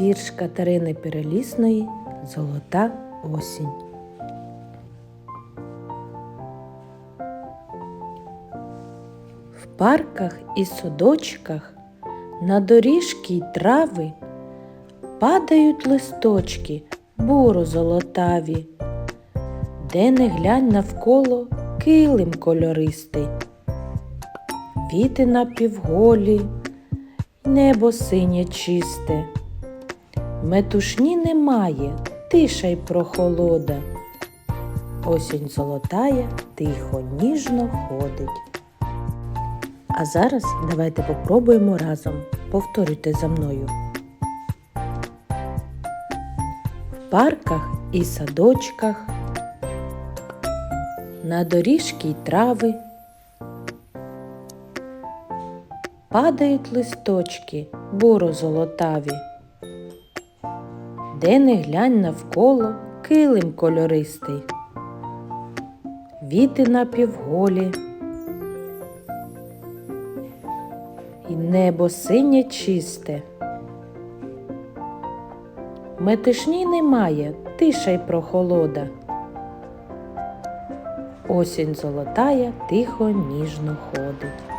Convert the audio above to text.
Вірш Катерини Перелісної Золота осінь. В парках і садочках на доріжки й трави падають листочки буро золотаві, де не глянь навколо килим кольористий, віти напівголі, небо синє чисте. Метушні немає, тиша й прохолода. Осінь золотая, тихо, ніжно ходить. А зараз давайте попробуємо разом. Повторюйте за мною. В парках і садочках, на доріжки й трави падають листочки буро золотаві. Де не глянь навколо килим кольористий, віти напівголі, і небо синє чисте. Метишні немає, тиша й прохолода. Осінь золотая тихо ніжно ходить.